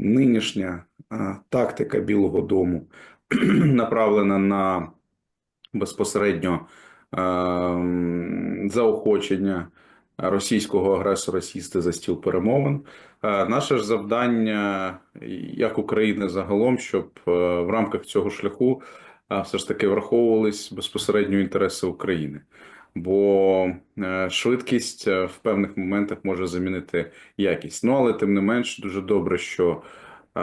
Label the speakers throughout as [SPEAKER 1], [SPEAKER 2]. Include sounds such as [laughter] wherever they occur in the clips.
[SPEAKER 1] нинішня тактика Білого Дому [clears throat] направлена на безпосередньо заохочення російського агресора сісти за стіл перемовин. Наше ж завдання, як України загалом, щоб е, в рамках цього шляху все ж таки враховувались безпосередньо інтереси України. Бо е, швидкість е, в певних моментах може замінити якість. Ну але тим не менш, дуже добре, що е,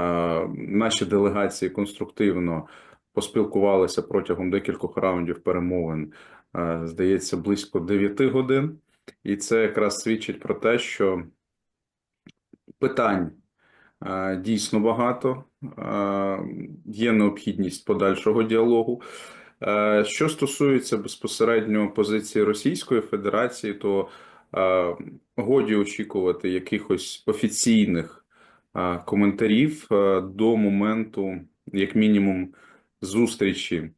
[SPEAKER 1] наші делегації конструктивно поспілкувалися протягом декількох раундів перемовин, здається, близько 9 годин. І це якраз свідчить про те, що питань дійсно багато, є необхідність подальшого діалогу. Е, Що стосується безпосередньо позиції Російської Федерації, то е, годі очікувати якихось офіційних е, коментарів до моменту, як мінімум, зустрічі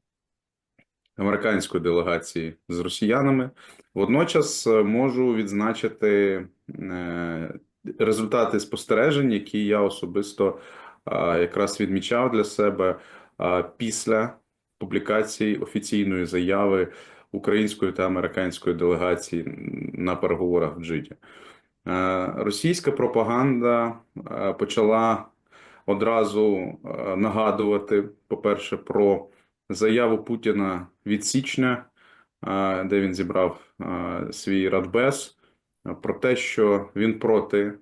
[SPEAKER 1] американської делегації з росіянами. Водночас можу відзначити результати спостережень, які я особисто якраз відмічав для себе після публікації офіційної заяви української та американської делегації на переговорах в Джиді. Е, Російська пропаганда е, почала одразу е, нагадувати, по-перше, про заяву Путіна від січня, де він зібрав свій радбез, про те, що він проти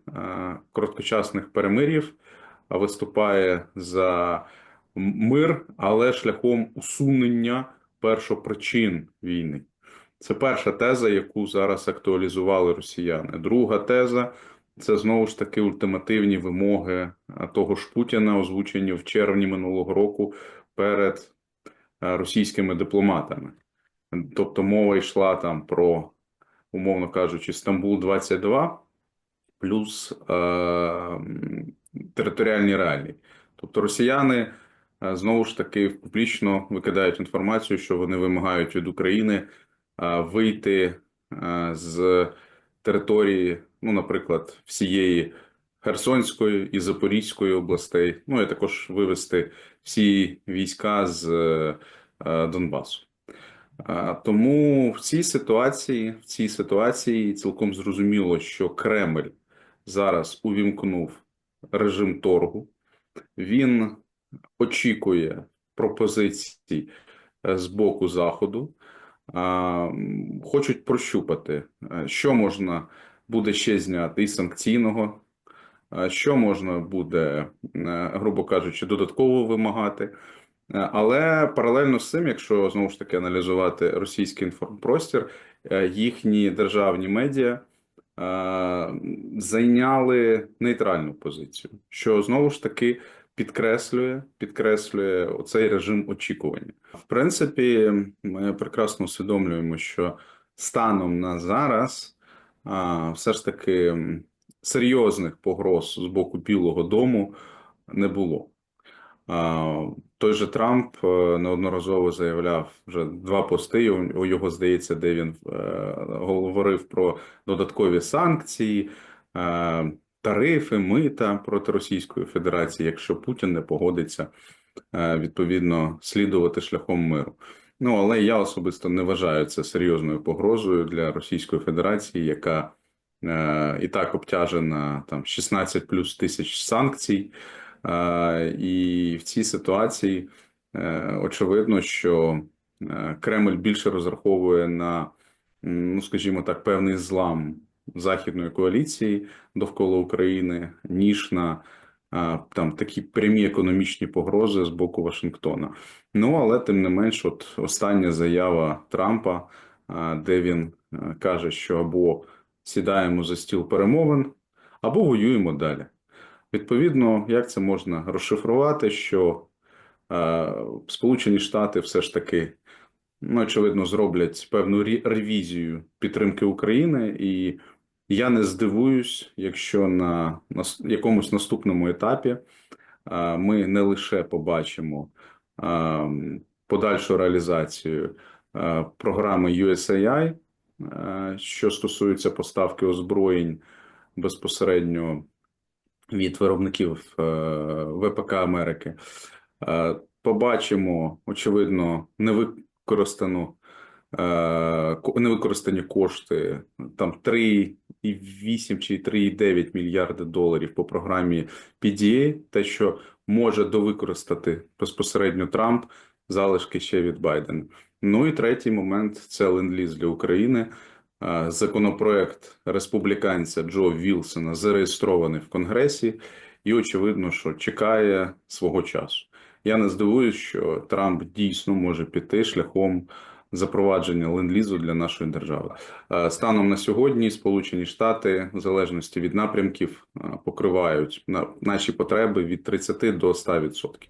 [SPEAKER 1] короткочасних перемир'їв, а виступає за мир, але шляхом усунення першопричин війни. Це перша теза, яку зараз актуалізували росіяни. Друга теза це знову ж таки ультимативні вимоги того ж Путіна, озвучені в червні минулого року перед російськими дипломатами. Тобто мова йшла там про, умовно кажучи, Стамбул 22 плюс е, територіальні реалії. Тобто росіяни знову ж таки публічно викидають інформацію, що вони вимагають від України е, вийти е, з території, ну, наприклад, всієї Херсонської і Запорізької областей, ну і також вивести всі війська з е, е, Донбасу. Тому в цій ситуації, в цій ситуації цілком зрозуміло, що Кремль зараз увімкнув режим торгу. Він очікує пропозицій е, з боку Заходу. Хочуть прощупати, е, що можна буде ще зняти із санкційного, е, що можна буде, грубо кажучи, додатково вимагати. Але паралельно з цим, якщо знову ж таки аналізувати російський інформпростір, їхні державні медіа зайняли нейтральну позицію, що знову ж таки підкреслює, підкреслює оцей режим очікування. В принципі, ми прекрасно усвідомлюємо, що станом на зараз все ж таки серйозних погроз з боку Білого Дому не було. Той же Трамп е, неодноразово заявляв вже два пости. У його здається, де він е, говорив про додаткові санкції, е, тарифи, мита проти Російської Федерації, якщо Путін не погодиться е, відповідно слідувати шляхом миру. Ну але я особисто не вважаю це серйозною погрозою для Російської Федерації, яка е, і так обтяжена там 16 плюс тисяч санкцій. Е, І в цій ситуації е, очевидно, що е, Кремль більше розраховує на, ну скажімо так, певний злам західної коаліції довкола України, ніж на там такі прямі економічні погрози з боку Вашингтона. Ну але тим не менш, от остання заява Трампа, де він каже, що або сідаємо за стіл перемовин, або воюємо далі. Відповідно, як це можна розшифрувати, що е, Сполучені Штати все ж таки, ну, очевидно, зроблять певну ревізію підтримки України, і я не здивуюсь, якщо на, на якомусь наступному етапі ми не лише побачимо подальшу реалізацію програми USAI, що стосується поставки озброєнь безпосередньо від виробників е, ВПК Америки. Побачимо, очевидно, невикористану е, невикористані кошти там 3,8 чи 3,9 мільярди доларів по програмі PDA, те, що може довикористати безпосередньо Трамп, залишки ще від Байдена. Ну і третій момент це ленд-ліз для України. Законопроект республіканця Джо Вілсона зареєстрований в Конгресі, і очевидно, що чекає свого часу. Я не здивуюсь, що Трамп дійсно може піти шляхом запровадження ленд-лізу для нашої держави. Е, Станом на сьогодні Сполучені Штати, в залежності від напрямків, е, покривають на- наші потреби від 30 до 100%.